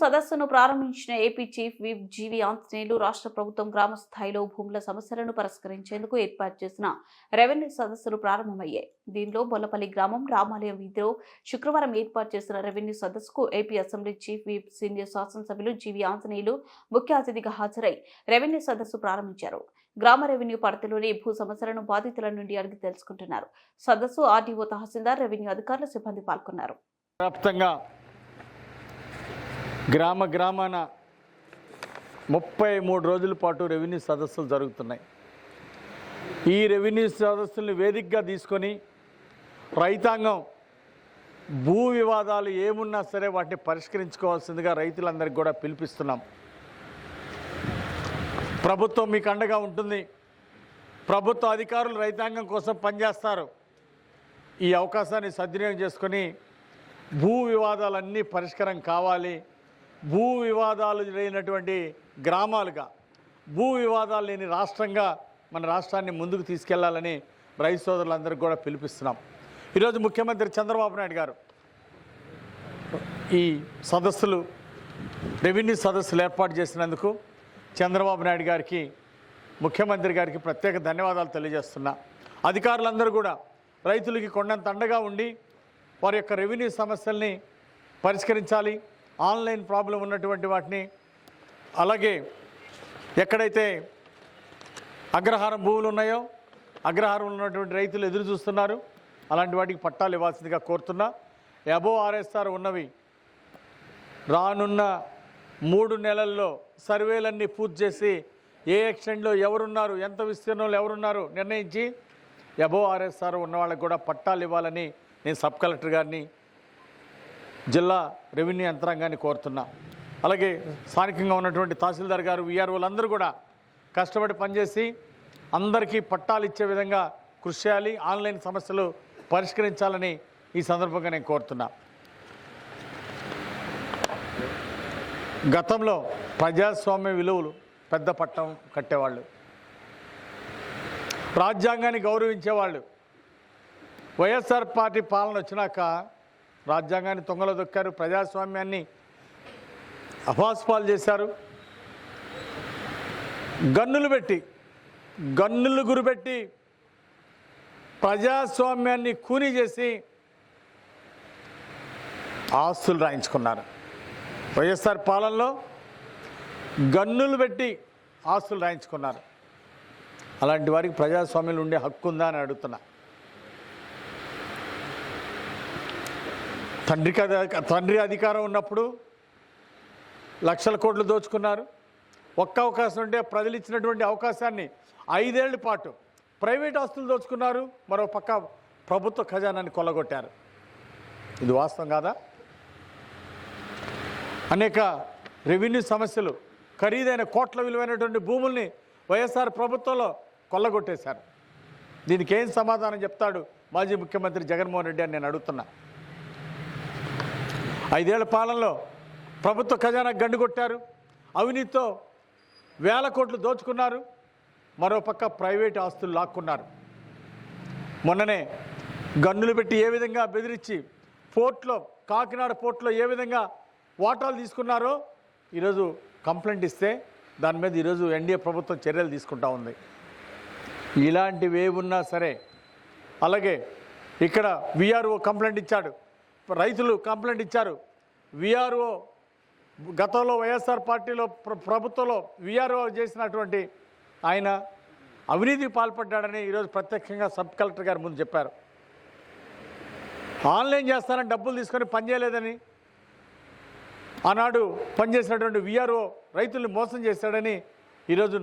సదస్సును ప్రారంభించిన AP chief whip GV Anjaneyulu రాష్ట్ర ప్రభుత్వం గ్రామ స్థాయిలో భూముల సమస్యలను పరిష్కరించేందుకు ఏర్పాటు చేసిన రెవెన్యూ సదస్సులు ప్రారంభమయ్యాయి. దీనిలో బొల్లపల్లి గ్రామం రామాలయం వీధిలో శుక్రవారం ఏర్పాటు చేసిన రెవెన్యూ సదస్సుకు AP assembly chief whip senior శాసనసభ్యులు జీవి ఆంజనేయులు ముఖ్య అతిథిగా హాజరై రెవెన్యూ సదస్సు ప్రారంభించారు. గ్రామ రెవెన్యూ పరిధిలోని భూ సమస్యలను బాధితుల నుండి అడిగి తెలుసుకుంటున్నారు. సదస్సు ఆర్డీఓ తహసీల్దార్ రెవెన్యూ అధికారుల సిబ్బంది పాల్గొన్నారు. గ్రామ గ్రామాన ముప్పై మూడు రోజుల పాటు రెవెన్యూ సదస్సులు జరుగుతున్నాయి. ఈ రెవెన్యూ సదస్సుల్ని వేదికగా తీసుకొని రైతాంగం భూ వివాదాలు ఏమున్నా సరే వాటిని పరిష్కరించుకోవాల్సిందిగా రైతులందరికీ కూడా పిలిపిస్తున్నాం. ప్రభుత్వం మీకు అండగా ఉంటుంది. ప్రభుత్వ అధికారులు రైతాంగం కోసం పనిచేస్తారు. ఈ అవకాశాన్ని సద్వినియోగం చేసుకొని భూ వివాదాలన్నీ పరిష్కారం కావాలి. భూ వివాదాలు లేనటువంటి గ్రామాలుగా భూ వివాదాలు లేని రాష్ట్రంగా మన రాష్ట్రాన్ని ముందుకు తీసుకెళ్ళాలని రైతు సోదరులందరికీ కూడా పిలిపిస్తున్నాం. ఈరోజు ముఖ్యమంత్రి చంద్రబాబు నాయుడు గారు ఈ సదస్సులు రెవెన్యూ సదస్సులు ఏర్పాటు చేసినందుకు చంద్రబాబు నాయుడు గారికి ముఖ్యమంత్రి గారికి ప్రత్యేక ధన్యవాదాలు తెలియజేస్తున్నా. అధికారులందరూ కూడా రైతులకి కొండంత అండగా ఉండి వారి యొక్క రెవెన్యూ సమస్యల్ని పరిష్కరించాలి ఆన్లైన్ ప్రాబ్లం ఉన్నటువంటి వాటిని అలాగే ఎక్కడైతే అగ్రహారం భూములు ఉన్నాయో అగ్రహారం ఉన్నటువంటి రైతులు ఎదురు చూస్తున్నారు అలాంటి వాటికి పట్టాలు ఇవ్వాల్సిందిగా కోరుతున్నా. ఎబో ఆర్ఎస్ఆర్ ఉన్నవి రానున్న మూడు నెలల్లో సర్వేలన్నీ పూర్తి చేసి ఏ ఎక్స్టెండ్లో ఎవరున్నారు ఎంత విస్తీర్ణంలో ఎవరున్నారు నిర్ణయించి ఎబో ఆర్ఎస్ఆర్ ఉన్న వాళ్ళకి కూడా పట్టాలు ఇవ్వాలని నేను సబ్ కలెక్టర్ గారిని జిల్లా రెవెన్యూ యంత్రాంగాన్ని కోరుతున్నా. అలాగే స్థానికంగా ఉన్నటువంటి తహసీల్దార్ గారు వీఆర్ఓలందరూ కూడా కష్టపడి పనిచేసి అందరికీ పట్టాలు ఇచ్చే విధంగా కృషి చేయాలి ఆన్లైన్ సమస్యలు పరిష్కరించాలని ఈ సందర్భంగా నేను కోరుతున్నా. గతంలో ప్రజాస్వామ్య విలువలు పెద్ద పట్టం కట్టేవాళ్ళు. రాజ్యాంగాన్ని గౌరవించేవాళ్ళు. వైఎస్ఆర్ పార్టీ పాలన వచ్చినాక రాజ్యాంగాన్ని తొంగలో దొక్కారు ప్రజాస్వామ్యాన్ని అపాస్పాలు చేశారు. గన్నులు పెట్టి గన్నులు గురిపెట్టి ప్రజాస్వామ్యాన్ని కూని చేసి ఆస్తులు రాయించుకున్నారు. వైఎస్ఆర్ పాలనలో గన్నులు పెట్టి ఆస్తులు రాయించుకున్నారు. అలాంటి వారికి ప్రజాస్వామ్యంలో ఉండే హక్కు ఉందా అని అడుగుతున్నా. తండ్రికి తండ్రి అధికారం ఉన్నప్పుడు లక్షల కోట్లు దోచుకున్నారు. ఒక్క అవకాశం ఉంటే ప్రజలు ఇచ్చినటువంటి అవకాశాన్ని ఐదేళ్ళ పాటు ప్రైవేట్ ఆస్తులు దోచుకున్నారు. మరో పక్క ప్రభుత్వ ఖజానాన్ని కొల్లగొట్టారు. ఇది వాస్తవం కాదా? అనేక రెవెన్యూ సమస్యలు ఖరీదైన కోట్ల విలువైనటువంటి భూముల్ని వైఎస్ఆర్ ప్రభుత్వంలో కొల్లగొట్టేశారు. దీనికి ఏం సమాధానం చెప్తాడు మాజీ ముఖ్యమంత్రి జగన్మోహన్ రెడ్డి అని నేను అడుగుతున్నా. ఐదేళ్ళ పాలనలో ప్రభుత్వ ఖజానా గండు కొట్టారు. అవినీతితో వేల కోట్లు దోచుకున్నారు. మరోపక్క ప్రైవేట్ ఆస్తులు లాక్కున్నారు. మొన్ననే గన్నులు పెట్టి ఏ విధంగా బెదిరించి పోర్ట్లో కాకినాడ పోర్ట్లో ఏ విధంగా వాటాలు తీసుకున్నారో ఈరోజు కంప్లైంట్ ఇస్తే దాని మీద ఈరోజు ఎన్డీఏ ప్రభుత్వం చర్యలు తీసుకుంటా ఉంది. ఇలాంటివి ఏమున్నా సరే అలాగే ఇక్కడ విఆర్ఓ కంప్లైంట్ ఇచ్చాడు. రైతులు కంప్లైంట్ ఇచ్చారు. విఆర్ఓ గతంలో వైఎస్ఆర్ పార్టీలో ప్ర- ప్రభుత్వంలో విఆర్ఓ చేసినటువంటి ఆయన అవినీతికి పాల్పడ్డాడని ఈరోజు ప్రత్యక్షంగా సబ్ కలెక్టర్ గారి ముందు చెప్పారు. ఆన్లైన్ చేస్తానని డబ్బులు తీసుకొని పనిచేయలేదని ఆనాడు పనిచేసినటువంటి విఆర్ఓ రైతుల్ని మోసం చేశాడని ఈరోజు